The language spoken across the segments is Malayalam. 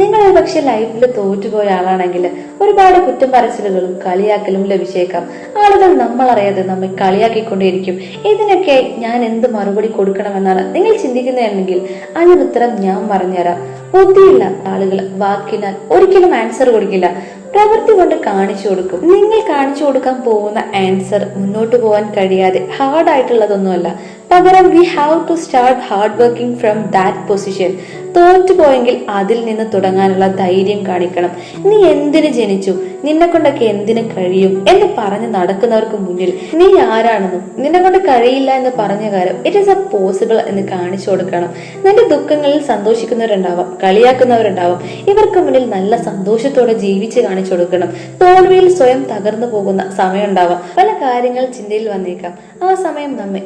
നിങ്ങൾ ഒരു പക്ഷെ ലൈഫിൽ തോറ്റുപോയ ആളാണെങ്കിൽ ഒരുപാട് കുറ്റം പറച്ചിലുകളും കളിയാക്കലും ലഭിച്ചേക്കാം. ആളുകൾ നമ്മൾ അറിയാതെ നമ്മെ കളിയാക്കിക്കൊണ്ടേയിരിക്കും. ഇതിനൊക്കെ ഞാൻ എന്ത് മറുപടി കൊടുക്കണമെന്നാണ് നിങ്ങൾ ചിന്തിക്കുന്നതെങ്കിൽ അതിനുത്തരം ഞാൻ പറഞ്ഞുതരാം. ബുദ്ധിയില്ല ആളുകൾ വാക്കിനാൽ ഒരിക്കലും ആൻസർ കൊടുക്കില്ല. പ്രവൃത്തി കൊണ്ട് കാണിച്ചു കൊടുക്കും. നിങ്ങൾ കാണിച്ചു കൊടുക്കാൻ പോകുന്ന ആൻസർ മുന്നോട്ട് പോകാൻ കഴിയാതെ ഹാർഡ് ആയിട്ടുള്ളതൊന്നുമല്ല. പകരം we have to start hard working from that position തോറ്റു പോയെങ്കിൽ അതിൽ നിന്ന് തുടങ്ങാനുള്ള ധൈര്യം കാണിക്കണം. നീ എന്തിന് ജനിച്ചു? നിന്നെ കൊണ്ടൊക്കെ എന്തിന് കഴിയും? എന്ന് പറഞ്ഞ് നടക്കുന്നവർക്ക് മുന്നിൽ നീ ആരാണെന്നും നിന്നെ കൊണ്ട് കഴിയില്ല എന്ന് പറഞ്ഞ കാര്യം ഇറ്റ് ഈസ് എ പോസിബിൾ എന്ന് കാണിച്ചു കൊടുക്കണം. നിന്റെ ദുഃഖങ്ങളിൽ സന്തോഷിക്കുന്നവരുണ്ടാവാം കളിയാക്കുന്നവരുണ്ടാവാം. ഇവർക്ക് മുന്നിൽ നല്ല സന്തോഷത്തോടെ ജീവിച്ച് കാണിച്ചു കൊടുക്കണം. തോൽവിയിൽ സ്വയം തകർന്നു പോകുന്ന സമയം ഉണ്ടാവാം. പല കാര്യങ്ങൾ ചിന്തയിൽ വന്നേക്കാം. ആ സമയം നമ്മെ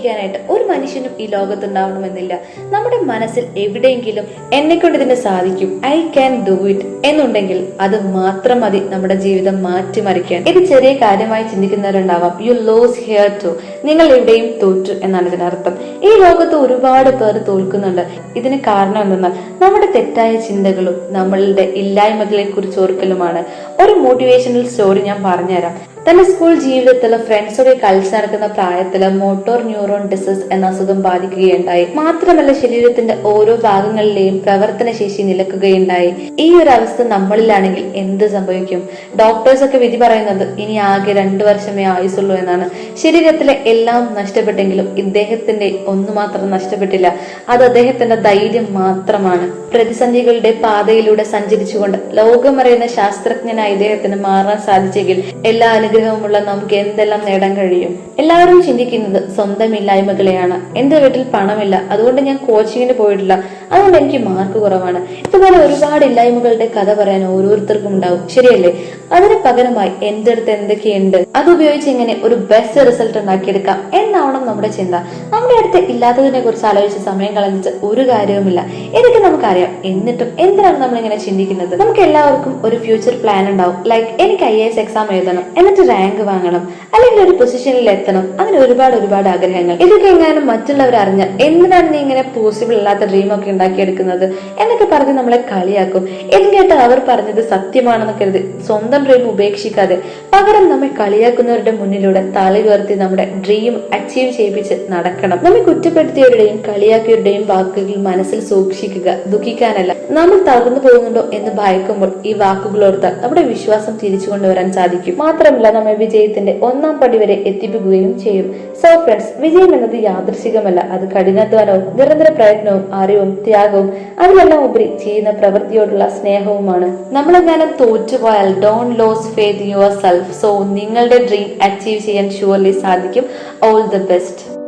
സമാധാനിപ്പിക്കാനായിട്ട് ഒരു മനുഷ്യനും ഈ ലോകത്തുണ്ടാവണമെന്നില്ല. നമ്മുടെ മനസ്സിൽ എവിടെയെങ്കിലും എന്നെ കൊണ്ട് ഇതിന് സാധിക്കും. ഐ ക്യാൻ ഡു ഇറ്റ് എന്നുണ്ടെങ്കിൽ അത് മാത്രം മതി നമ്മുടെ ജീവിതം മാറ്റിമറിക്കാൻ. ഇത് ചെറിയ കാര്യമായി ചിന്തിക്കുന്നവരുണ്ടാവാം. യു ലോസ് ഹിയർ ടു നിങ്ങൾ എവിടെയും തോറ്റു എന്നാണ് ഇതിനർത്ഥം. ഈ ലോകത്ത് ഒരുപാട് പേർ തോൽക്കുന്നുണ്ട്. ഇതിന് കാരണം എന്തെന്നാൽ നമ്മുടെ തെറ്റായ ചിന്തകളും നമ്മളുടെ ഇല്ലായ്മകളെ കുറിച്ച് ഓർക്കലുമാണ്. ഒരു മോട്ടിവേഷണൽ സ്റ്റോറി ഞാൻ പറഞ്ഞുതരാം. തന്റെ സ്കൂൾ ജീവിതത്തിൽ ഫ്രണ്ട്സൊക്കെ കളിച്ചു നടക്കുന്ന പ്രായത്തിൽ മോട്ടോർ ന്യൂറോൺ ഡിസീസ് എന്ന അസുഖം ബാധിക്കുകയുണ്ടായി. മാത്രമല്ല ശരീരത്തിന്റെ ഓരോ ഭാഗങ്ങളിലെയും പ്രവർത്തന ശേഷി നിലക്കുകയുണ്ടായി. ഈ ഒരു അവസ്ഥ നമ്മളിലാണെങ്കിൽ എന്ത് സംഭവിക്കും? ഡോക്ടേഴ്സ് ഒക്കെ വിധി പറയുന്നത് ഇനി ആകെ രണ്ടു വർഷമേ ആയുസുള്ളൂ എന്നാണ്. ശരീരത്തിലെ എല്ലാം നഷ്ടപ്പെട്ടെങ്കിലും ഇദ്ദേഹത്തിന്റെ ഒന്നു മാത്രം നഷ്ടപ്പെട്ടില്ല. അത് അദ്ദേഹത്തിന്റെ ധൈര്യം മാത്രമാണ്. പ്രതിസന്ധികളുടെ പാതയിലൂടെ സഞ്ചരിച്ചുകൊണ്ട് ലോകമറിയുന്ന ശാസ്ത്രജ്ഞനായ ഇദ്ദേഹത്തിന് മാറാൻ സാധിച്ചെങ്കിൽ എല്ലാ അനുഗ്രഹവുമുള്ള നമുക്ക് എന്തെല്ലാം നേടാൻ കഴിയും? എല്ലാവരും ചിന്തിക്കുന്നത് സ്വന്തം ഇല്ലായ്മകളെയാണ്. എന്റെ വീട്ടിൽ പണമില്ല. അതുകൊണ്ട് ഞാൻ കോച്ചിങ്ങിന് പോയിട്ടില്ല. അതുകൊണ്ട് എനിക്ക് മാർക്ക് കുറവാണ്. ഇതുപോലെ ഒരുപാട് ഇല്ലായ്മകളുടെ കഥ പറയാൻ ഓരോരുത്തർക്കും ഉണ്ടാവും. ശരിയല്ലേ? അതിന് പകരമായി എന്റെ അടുത്ത് എന്തൊക്കെയുണ്ട്? അത് ഉപയോഗിച്ച് ഇങ്ങനെ ഒരു ബെസ്റ്റ് റിസൾട്ട് ഉണ്ടാക്കിയെടുക്കാം എന്നാവണം നമ്മുടെ ചിന്ത. നമ്മുടെ അടുത്ത് ഇല്ലാത്തതിനെ കുറിച്ച് ആലോചിച്ച് സമയം കളഞ്ഞിട്ട് ഒരു കാര്യവുമില്ല. ഇതൊക്കെ നമുക്കറിയാം. എന്നിട്ടും എന്തിനാണ് നമ്മൾ ഇങ്ങനെ ചിന്തിക്കുന്നത്? നമുക്ക് എല്ലാവർക്കും ഒരു ഫ്യൂച്ചർ പ്ലാൻ ഉണ്ടാവും. ലൈക്ക് എനിക്ക് ഐ എസ് എക്സാം എഴുതണം. എന്നിട്ട് റാങ്ക് വാങ്ങണം അല്ലെങ്കിൽ ഒരു പൊസിഷനിൽ എത്തണം. അങ്ങനെ ഒരുപാട് ഒരുപാട് ആഗ്രഹങ്ങൾ. ഇതൊക്കെ എങ്ങാനും മറ്റുള്ളവർ അറിഞ്ഞാൽ എന്തിനാണ് നീ ഇങ്ങനെ പോസിബിൾ അല്ലാത്ത ഡ്രീം ഒക്കെ ഉണ്ടാക്കിയെടുക്കുന്നത് എന്നൊക്കെ പറഞ്ഞ് നമ്മളെ കളിയാക്കും. എന്ന് കേട്ട് അവർ പറഞ്ഞത് സത്യമാണെന്ന് കരുതി സ്വന്തം ഡ്രീം ഉപേക്ഷിക്കാതെ പകരം നമ്മെ കളിയാക്കുന്നവരുടെ മുന്നിലൂടെ തല ഉയർത്തി നമ്മുടെ ഡ്രീം അച്ചീവ് ചെയ്യിപ്പിച്ച് നടക്കണം. നമ്മെ കുറ്റപ്പെടുത്തിയവരുടെയും കളിയാക്കിയവരുടെയും വാക്കുകൾ മനസ്സിൽ സൂക്ഷിക്കുക ദുഃഖിക്കാനല്ല. നമ്മൾ തകർന്നു പോകുന്നുണ്ടോ എന്ന് ഭയക്കുമ്പോൾ ഈ വാക്കുകൾ ഓർത്താൽ നമ്മുടെ വിശ്വാസം തിരിച്ചു കൊണ്ടുവരാൻ സാധിക്കും. മാത്രമല്ല നമ്മെ വിജയത്തിന്റെ ഒന്നാം പടി വരെ എത്തിപ്പിക്കുകയും ചെയ്യും. സോ ഫ്രണ്ട്സ് വിജയം എന്നത് യാദൃശികമല്ല. അത് കഠിനാധ്വാനവും നിരന്തര പ്രയത്നവും അറിവും ത്യാഗവും അതിലെല്ലാം ഉപരി ചെയ്യുന്ന പ്രവൃത്തിയോടുള്ള സ്നേഹവുമാണ്. നമ്മളെങ്ങാനും തോറ്റുപോയാൽ don't lose faith yourself so നിങ്ങളുടെ ഡ്രീം അച്ചീവ് ചെയ്യാൻ ഷുവർലി സാധിക്കും. All the best